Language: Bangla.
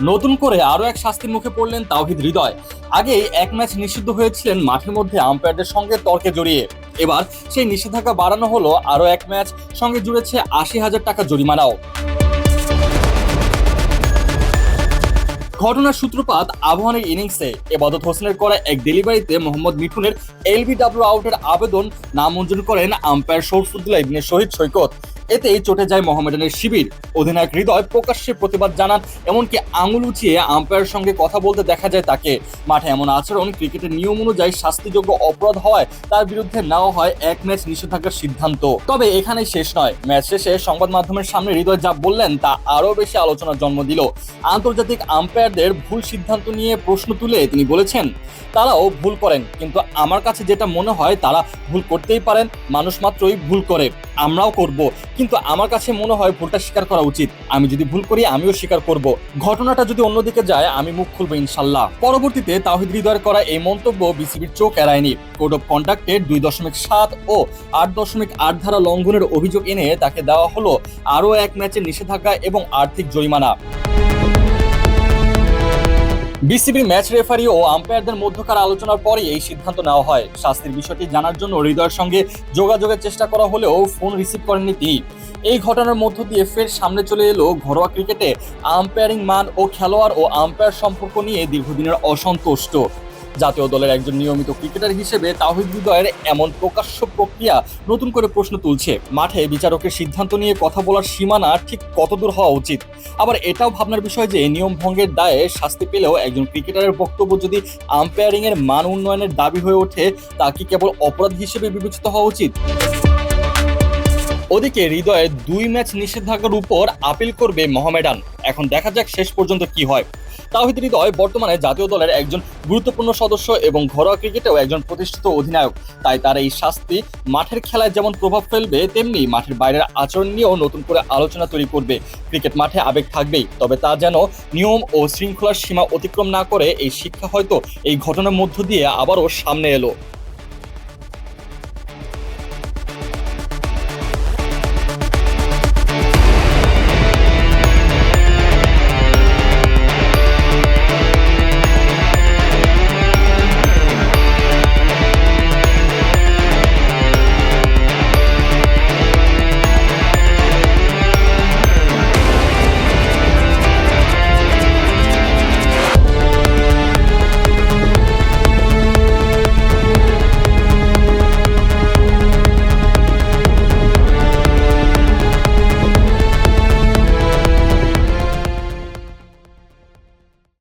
নতুন করে আরও এক শাস্তির মুখে পড়লেন তাওহিদ হৃদয়। আগেই এক ম্যাচ নিষিদ্ধ হয়েছিলেন মাঠের মধ্যে আম্পায়ারদের সঙ্গে তর্কে জড়িয়ে। এবার সেই নিষেধাজ্ঞা বাড়ানো হলো আরও এক ম্যাচ, সঙ্গে জুড়েছে আশি হাজার টাকা জরিমানাও। ঘটনার সূত্রপাত আবহানের ইনিংসে। এবাদত হোসেনের করা এক ডেলিভারিতে মোহাম্মদ মিঠুনের এলবিডব্লিউ আউটের আবেদন নামঞ্জুর করেন আম্পায়ার শরফুদ্দুল্লাহ ইবনে শহীদ সৈকত। এতেই চটে যায় মোহামেডানের শিবির। অধিনায়ক হৃদয় প্রকাশ্যে প্রতিবাদ জানান, এমনকি আঙুল উঁচিয়ে আম্পায়ারের সঙ্গে কথা বলতে দেখা যায় তাকে। মাঠে এমন আচরণ ক্রিকেটের নিয়ম অনুযায়ী শাস্তিযোগ্য অপরাধ হওয়ায় তার বিরুদ্ধে নেওয়া হয় এক ম্যাচ নিষেধাজ্ঞার সিদ্ধান্ত। তবে এখানেই শেষ নয়। ম্যাচ শেষে সংবাদ মাধ্যমের সামনে হৃদয় যা বললেন, তা আরও বেশি আলোচনার জন্ম দিল। আন্তর্জাতিক আম্পায়ারদের ভুল সিদ্ধান্ত নিয়ে প্রশ্ন তুলে তিনি বলেছেন, তারাও ভুল করেন, কিন্তু আমার কাছে যেটা মনে হয়, তারা ভুল করতেই পারেন। মানুষ মাত্রই ভুল করে। আমরাও করব। কিন্তু আমার কাছে মনে হয় ভুলটা স্বীকার করা উচিত। আমি যদি ভুল করি, আমিও স্বীকার করব। ঘটনাটা যদি অন্যদিকে যায়, আমি মুখ খুলবো ইনশাল্লাহ। পরবর্তীতে তাহিদ হৃদয়ের করা এই মন্তব্য বিসিবির চোখ এড়ায়নি। কোড অফ কন্ডাক্টের দুই দশমিক সাত ও আট দশমিক আট ধারা লঙ্ঘনের অভিযোগ এনে তাকে দেওয়া হলো আরও এক ম্যাচের নিষেধাজ্ঞা এবং আর্থিক জরিমানা। বিসিবি ম্যাচ রেফারি ও আম্পায়ারদের মধ্যকার আলোচনার পরে এই সিদ্ধান্ত নেওয়া হয়। শাস্তির বিষয়টি জানার জন্য হৃদয়ের সঙ্গে যোগাযোগের চেষ্টা করা হলেও ফোন রিসিভ করেননি তিনি। এই ঘটনার মধ্য দিয়ে ফের সামনে চলে এলো ঘরোয়া ক্রিকেটে আম্পায়ারিং মান ও খেলোয়াড় ও আম্পায়ার সম্পর্ক নিয়ে দীর্ঘদিনের অসন্তুষ্ট। জাতীয় দলের একজন নিয়মিত ক্রিকেটার হিসেবে তাহিদ এমন প্রকাশ্য প্রক্রিয়া নতুন করে প্রশ্ন তুলছে। মাঠে বিচারকের সিদ্ধান্ত নিয়ে কথা বলার সীমানা ঠিক কতদূর হওয়া উচিত? আবার এটাও ভাবনার বিষয় যে, নিয়ম ভঙ্গের দায়ে শাস্তি পেলেও একজন ক্রিকেটারের বক্তব্য যদি আম্পায়ারিংয়ের মান উন্নয়নের দাবি হয়ে ওঠে, তা কি কেবল অপরাধ হিসেবে বিবেচিত হওয়া উচিত? ওদিকে হৃদয়ের দুই ম্যাচ নিষেধাজ্ঞার উপর আপিল করবে মোহামেডান। এখন দেখা যাক শেষ পর্যন্ত কি হয়। তাহিদ হৃদয় বর্তমানে জাতীয় দলের একজন গুরুত্বপূর্ণ সদস্য এবং ঘরোয়া ক্রিকেটেও একজন প্রতিষ্ঠিত অধিনায়ক। তাই তার এই শাস্তি মাঠের খেলায় যেমন প্রভাব ফেলবে, তেমনি মাঠের বাইরের আচরণ নিয়েও নতুন করে আলোচনা তৈরি করবে। ক্রিকেট মাঠে আবেগ থাকবেই, তবে তা যেন নিয়ম ও শৃঙ্খলার সীমা অতিক্রম না করে, এই শিক্ষা হয়তো এই ঘটনার মধ্য দিয়ে আবারও সামনে এলো।